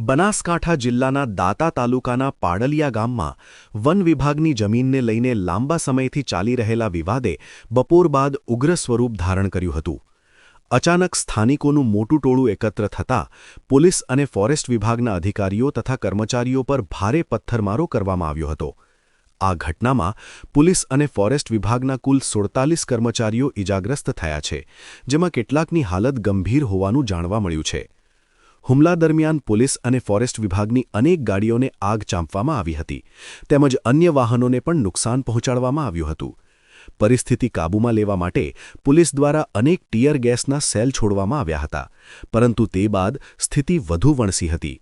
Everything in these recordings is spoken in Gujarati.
બનાસકાંઠા જિલ્લાના દાતા તાલુકાના પાડલિયા ગામમાં વન વિભાગની જમીનને લઈને લાંબા સમયથી ચાલી રહેલા વિવાદે બપોર બાદ ઉગ્ર સ્વરૂપ ધારણ કર્યું હતું. અચાનક સ્થાનિકોનું મોટું ટોળું એકત્ર થતાં પોલીસ અને ફોરેસ્ટ વિભાગના અધિકારીઓ તથા કર્મચારીઓ પર ભારે પથ્થરમારો કરવામાં આવ્યો હતો. આ ઘટનામાં પોલીસ અને ફોરેસ્ટ વિભાગના કુલ સુડતાલીસ કર્મચારીઓ ઇજાગ્રસ્ત થયા છે, જેમાં કેટલાકની હાલત ગંભીર હોવાનું જાણવા મળ્યું છે. હુમલા દરમિયાન પોલીસ અને ફોરેસ્ટ વિભાગની અનેક ગાડીઓને આગ ચાંપવામાં આવી હતી, તેમજ અન્ય વાહનોને પણ નુકસાન પહોંચાડવામાં આવ્યું હતું. પરિસ્થિતિ કાબૂમાં લેવા માટે પોલીસ દ્વારા અનેક ટીયર ગેસના સેલ છોડવામાં આવ્યા હતા, પરંતુ તે બાદ સ્થિતિ વધુ વણસી હતી.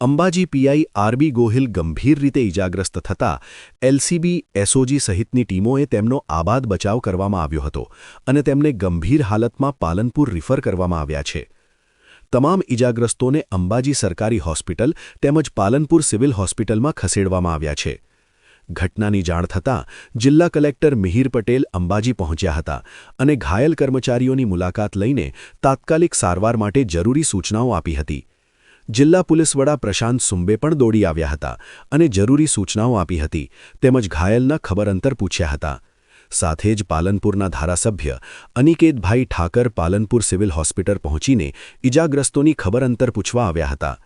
અંબાજી પીઆઈ આરબી ગોહિલ ગંભીર રીતે ઇજાગ્રસ્ત થતાં એલસીબી, એસઓજી સહિતની ટીમોએ તેમનો આબાદ બચાવ કરવામાં આવ્યો હતો અને તેમને ગંભીર હાલતમાં પાલનપુર રિફર કરવામાં આવ્યા છે. તમામ ઇજાગ્રસ્તોને અંબાજી સરકારી હોસ્પિટલ તેમજ પાલનપુર સિવિલ હોસ્પિટલમાં ખસેડવામાં આવ્યા છે. ઘટનાની જાણ થતાં જિલ્લા કલેક્ટર મિહિર પટેલ અંબાજી પહોંચ્યા હતા અને ઘાયલ કર્મચારીઓની મુલાકાત લઈને તાત્કાલિક સારવાર માટે જરૂરી સૂચનાઓ આપી હતી. જિલ્લા પોલીસ વડા પ્રશાંત સુંબે પણ દોડી આવ્યા હતા અને જરૂરી સૂચનાઓ આપી હતી તેમજ ઘાયલના ખબર અંતર પૂછ્યા હતા. સાથે જ પાલનપુરના ધારાસભ્ય અનિકેતભાઈ ઠાકર પાલનપુર સિવિલ હોસ્પિટલ પહોંચીને ઇજાગ્રસ્તોની ખબરઅંતર પૂછવા આવ્યા હતા.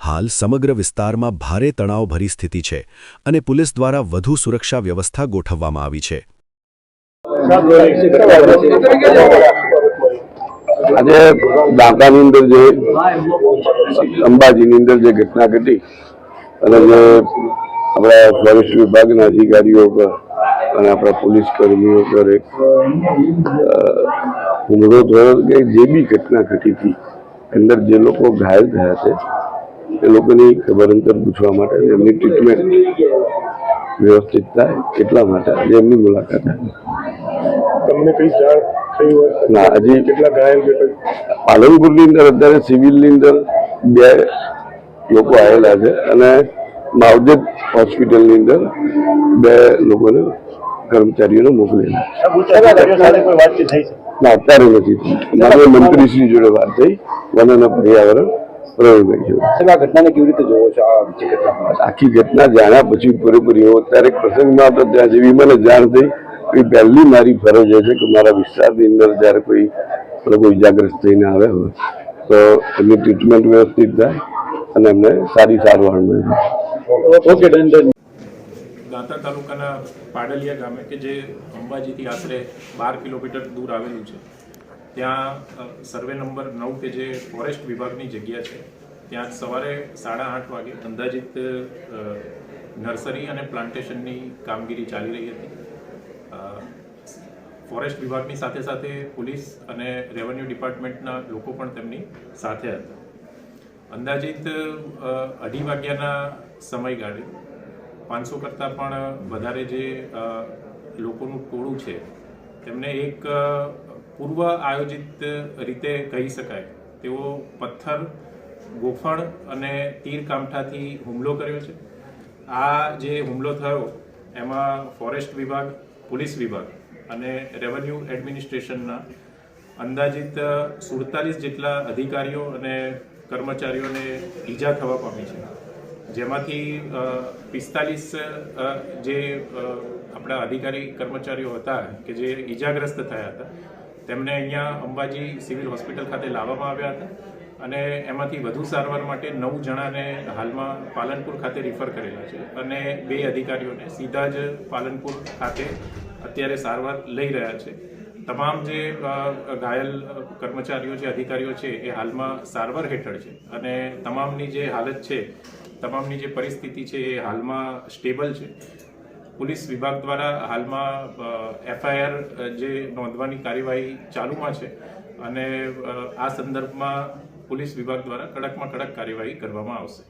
હાલ સમગ્ર વિસ્તારમાં ભારે તણાવભરી સ્થિતિ છે અને પોલીસ દ્વારા વધુ સુરક્ષા વ્યવસ્થા ગોઠવવામાં આવી છે. આજે દાંતાની અંદર જે અંબાજીની અંદર જે ઘટના ઘટી અને જે આપણા ફોરેસ્ટ વિભાગના અધિકારીઓ પર અને આપણા પોલીસ કર્મીઓ અ, હુમલો થયો કે જે બી ઘટના ઘટી હતી અંદર જે લોકો ઘાયલ થયા છે એ લોકોની ખબર અંતર પૂછવા માટે એમની ટ્રીટમેન્ટ વ્યવસ્થિત થાય એટલા માટે આજે એમની મુલાકાત થાય તમને કઈ જાણ થઈ હોય ના, હજી- કેટલા ઘાયલ? પાલનપુરની અંદર અત્યારે સિવિલની અંદર બે લોકો આવેલા છે અને માવજત હોસ્પિટલની અંદર બે લોકોને કર્મચારીઓને મોકલેલા ના અત્યારે નથી. મારે મંત્રીશ્રી જોડે વાત થઈ. વન અને પર્યાવરણ આખી ઘટના જાણ્યા પછી પૂરેપૂરી અત્યારે પ્રસંગમાં હતો ત્યાં જેવી મને જાણ થઈ એ પહેલી મારી ફરજ છે કે મારા વિસ્તારની અંદર જ્યારે કોઈ લોકો ઇજાગ્રસ્ત થઈને આવે હોય તો એમની ટ્રીટમેન્ટ વ્યવસ્થિત થાય અને એમને સારી સારવાર મળે. ઓકે ડન ડન દાંતા તાલુકાના પાડલિયા ગામે, કે જે અંબાજીથી આશરે બાર કિલોમીટર દૂર આવેલું છે, ત્યાં સર્વે નંબર નવ, કે જે ફોરેસ્ટ વિભાગની જગ્યા છે, ત્યાં સવારે સાડા આઠ વાગે અંદાજિત નર્સરી અને પ્લાન્ટેશનની કામગીરી ચાલી રહી હતી. ફોરેસ્ટ વિભાગની સાથે સાથે પોલીસ અને રેવન્યુ ડિપાર્ટમેન્ટના લોકો પણ તેમની સાથે હતા. અંદાજિત અઢી વાગ્યાના સમયગાળે પાંચસો કરતાં પણ વધારે જે લોકોનું ટોળું છે, તેમને એક પૂર્વ આયોજિત રીતે કહી શકાય. તેઓ પથ્થર, ગોફણ અને તીર કામઠાથી હુમલો કર્યો છે. આ જે હુમલો થયો, એમાં ફોરેસ્ટ વિભાગ, પોલીસ વિભાગ અને રેવન્યુ એડમિનિસ્ટ્રેશનના અંદાજિત સુડતાલીસ જેટલા અધિકારીઓ અને કર્મચારીઓને ઈજા થવા પામી છે. જેમાંથી પિસ્તાલીસ જે આપણા અધિકારી કર્મચારીઓ હતા કે જે ઈજાગ્રસ્ત થયા હતા, તેમને અહીંયા અંબાજી સિવિલ હોસ્પિટલ ખાતે લાવવામાં આવ્યા હતા અને એમાંથી વધુ સારવાર માટે નવ જણાને હાલમાં પાલનપુર ખાતે રિફર કરેલા છે અને બે અધિકારીઓને સીધા જ પાલનપુર ખાતે અત્યારે સારવાર લઈ રહ્યા છે. તમામ જે ઘાયલ કર્મચારીઓ છે અધિકારીઓ છે, એ હાલમાં સારવાર હેઠળ છે. અને તમામની જે હાલત છે, તમામની જે પરિસ્થિતિ છે, એ હાલમાં સ્ટેબલ છે. પોલીસ વિભાગ દ્વારા હાલમાં એફઆઈઆર જે નોંધવાની કાર્યવાહી ચાલુમાં છે. અને આ સંદર્ભમાં પોલીસ વિભાગ દ્વારા કડકમાં કડક કાર્યવાહી કરવામાં આવશે.